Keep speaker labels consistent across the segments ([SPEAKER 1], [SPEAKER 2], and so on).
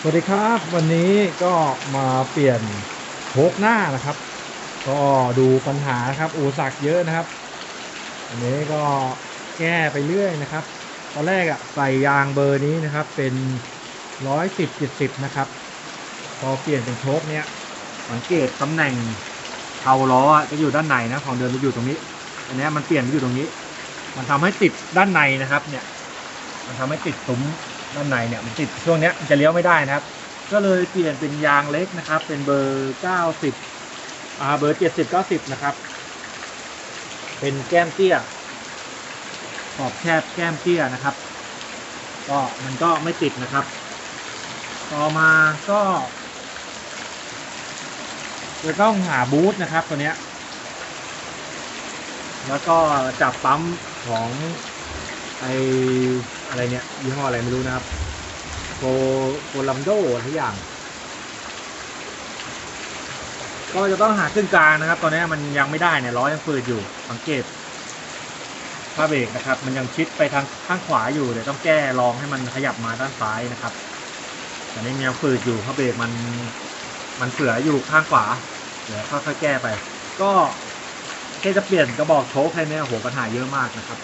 [SPEAKER 1] สวัสดีครับวันนี้ก็มาเปลี่ยนโชคหน้านะครับ ก็ดูปัญหาครับอุปสรรคเยอะนะครับ อันนี้ก็แก้ไปเรื่อยนะครับ ตอนแรกอะใส่ยางเบอร์นี้นะครับ เป็นร้อยสิบเจ็ดสิบนะครับ พอเปลี่ยนเป็นโชคเนี้ยสังเกตตำแหน่งเท้าล้ออะจะอยู่ด้านในนะของเดิมจะอยู่ตรงนี้ อันนี้มันเปลี่ยนไปอยู่ตรงนี้ มันทำให้ติดด้านในนะครับ เนี่ย มันทำให้ติดซุ้ม ด้านในเนี่ยมันติดช่วงเนี้ยมันจะเลี้ยวไม่ได้นะครับ ก็เลยเปลี่ยนเป็นยางเล็กนะครับ เป็นเบอร์ 90อ่าเบอร์ 70 90 นะครับ เป็นแก้มเตี้ยขอบแคบแก้มเตี้ยนะครับ ก็มันก็ไม่ติดนะครับ ต่อมาก็จะต้องหาบูทนะครับตัวเนี้ยแล้วก็จับปั๊มของ ไออะไรเนี่ยยี่ห้ออะไรไม่รู้นะครับโกโกลัมโดอะไรทุกอย่าง ก็จะต้องหาขึ้นกลางนะครับ ตอนนี้มันยังไม่ได้เนี่ยล้อยังฝืดอยู่สังเกตผ้าเบรกนะครับ มันยังชิดไปทางข้างขวาอยู่เดี๋ยวต้องแก้ลองให้มันขยับมาด้านซ้ายนะครับแต่นี่มันยังฝืดอยู่ผ้าเบรกมันมันเสืออยู่ข้างขวาเดี๋ยวค่อยๆแก้ไป ก็แค่จะเปลี่ยนกระบอกโชคแค่นี้โหปัญหาเยอะมากนะครับ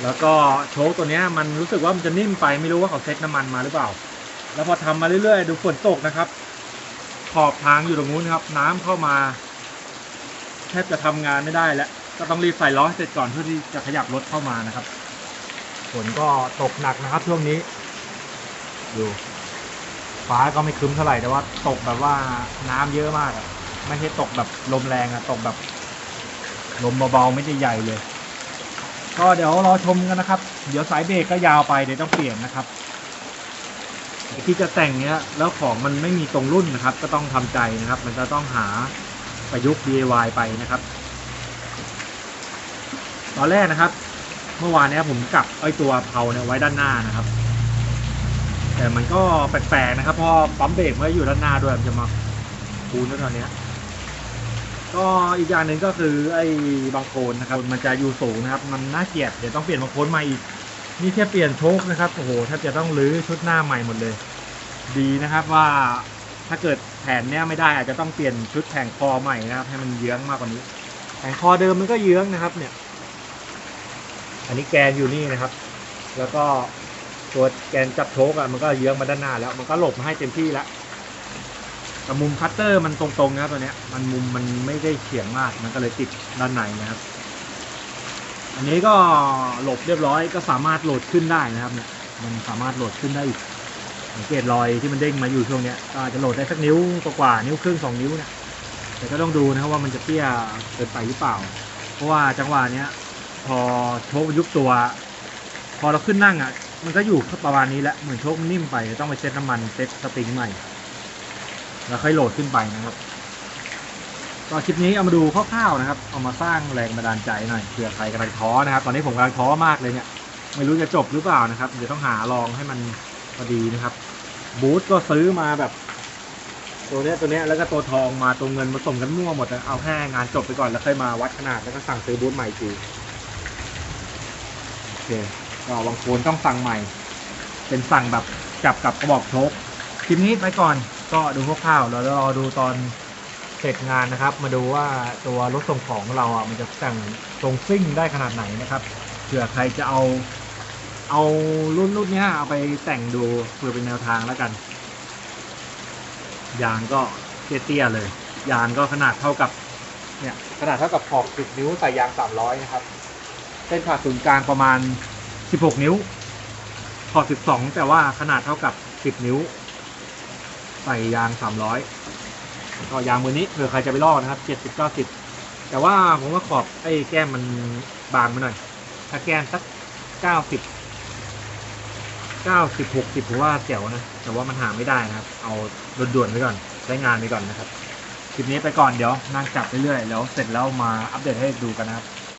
[SPEAKER 1] แล้วก็โชคตัวนี้มันรู้สึกว่ามันจะนิ่มไปไม่รู้ว่าเขาเซ็ตน้ำมันมาหรือเปล่า แล้วพอทำมาเรื่อยๆ ดูฝนตกนะครับ ขอบทางอยู่ตรงนู้นครับ น้ำเข้ามาแทบจะทำงานไม่ได้แล้วก็ต้องรีบใส่ล้อเสร็จก่อนเพื่อที่จะขยับรถเข้ามานะครับฝนก็ตกหนักนะครับช่วงนี้ ดูฟ้าก็ไม่ครึ้มเท่าไหร่แต่ว่าตกแบบว่าน้ำเยอะมากไม่ใช่ตกแบบลมแรงอะตกแบบ ลมเบาๆไม่ได้ใหญ่เลย ก็เดี๋ยวรอชมกันนะครับ เดี๋ยวสายเบรกก็ยาวไปเดี๋ยวต้องเปลี่ยนนะครับ ที่จะแต่งเนี้ยแล้วของมันไม่มีตรงรุ่นนะครับ ก็ต้องทำใจนะครับ มันจะต้องหาประยุกต์ DIY ไปนะครับ ตอนแรกนะครับ เมื่อวานเนี้ยผมกลับไอ้ตัวเพาเนี่ยไว้ด้านหน้านะครับ แต่มันก็แปลกๆนะครับเพราะปั๊มเบรกมันอยู่ด้านหน้าด้วยมันจะมาคูนแล้วตอนเนี้ย ก็อีกอย่างหนึ่งก็คือไอ้บางโคนนะครับมันจะอยู่สูงนะครับ มันน่าเกลียดเดี๋ยวต้องเปลี่ยนบางโคนใหม่อีกนี่แค่เปลี่ยนโชคนะครับโอ้โหแทบจะต้องรื้อชุดหน้าใหม่หมดเลย ดีนะครับว่าถ้าเกิดแผนเนี้ยไม่ได้อาจจะต้องเปลี่ยนชุดแผงคอใหม่นะครับ ให้มันเยื้องมากกว่านี้แผงคอเดิมมันก็เยื้องนะครับ เนี่ย อันนี้แกนอยู่นี่นะครับ แล้วก็ตัวแกนจับโชกอะมันก็เยื้องมาด้านหน้าแล้ว มันก็หลบมาให้เต็มที่แล้ว แต่มุมคัตเตอร์มันตรงๆนะครับตัวเนี้ย มันมุมมันไม่ได้เฉียงมาก มันก็เลยติดด้านในนะครับ อันนี้ก็หลบเรียบร้อยก็สามารถโหลดขึ้นได้นะครับเนี่ย มันสามารถโหลดขึ้นได้อีกสังเกตรอยที่มันเด้งมาอยู่ช่วงเนี้ยก็อาจจะโหลดได้สักนิ้วกว่านิ้วครึ่งสองนิ้วเนี่ย แต่ก็ต้องดูนะครับว่ามันจะเตี้ยเกินไปหรือเปล่า เพราะว่าจังหวะเนี้ยพอโชคยุบตัว พอเราขึ้นนั่งอะ มันก็อยู่ประมาณนี้แหละเหมือนโชคนิ่มไปต้องไปเซ็ตน้ำมันเซ็ตสปริงใหม่ แล้วค่อยโหลดขึ้นไปนะครับก็คลิปนี้เอามาดูคร่าวๆนะครับ เอามาสร้างแรงบันดาลใจหน่อยเผื่อใครกำลังท้อนะครับ ตอนนี้ผมกำลังท้อมากเลยเนี่ย ไม่รู้จะจบหรือเปล่านะครับ เดี๋ยวต้องหาลองให้มันพอดีนะครับ บูธก็ซื้อมาแบบ ตัวเนี้ยตัวเนี้ยแล้วก็ตัวทองมาตัวเงินผสมกันมั่วหมดอะเอาแค่งานจบไปก่อนแล้วค่อยมาวัดขนาดแล้วก็สั่งซื้อบูธใหม่ทีโอเคก็บางคนต้องสั่งใหม่ เป็นสั่งแบบจับกับกระบอกโชกคลิปนี้ไปก่อน ก็ดูคร่าวๆแล้วรอดูตอนเสร็จงานนะครับ มาดูว่าตัวรถส่งของเราอะมันจะแต่งตรงซิ่งได้ขนาดไหนนะครับเผื่อใครจะเอาเอารุ่นรุ่นเนี้ยเอาไปแต่งดูเพื่อเป็นแนวทางแล้วกัน ยางก็เตี้ยๆเลย ยางก็ขนาดเท่ากับเนี่ยขนาดเท่ากับขอบ10นิ้วใส่ยาง 300 นะครับ เส้นผ่าศูนย์กลางประมาณ 16 นิ้ว ขอบ 12 แต่ว่าขนาดเท่ากับ 10 นิ้ว ใส่ยาง300ก็ยางมือนี้เผื่อใครจะไปลอกนะครับ70 90แต่ว่าผมว่าขอบไอ้แก้มมันบางไปหน่อย ถ้าแก้มสัก90 90 60ผมว่าแจ๋วนะ แต่ว่ามันหาไม่ได้นะครับ เอาด่วนๆไว้ก่อนใช้งานไปก่อนนะครับคลิปนี้ไปก่อนเดี๋ยวนั่งจับเรื่อยๆแล้วเสร็จแล้วมาอัปเดตให้ดูกันนะครับ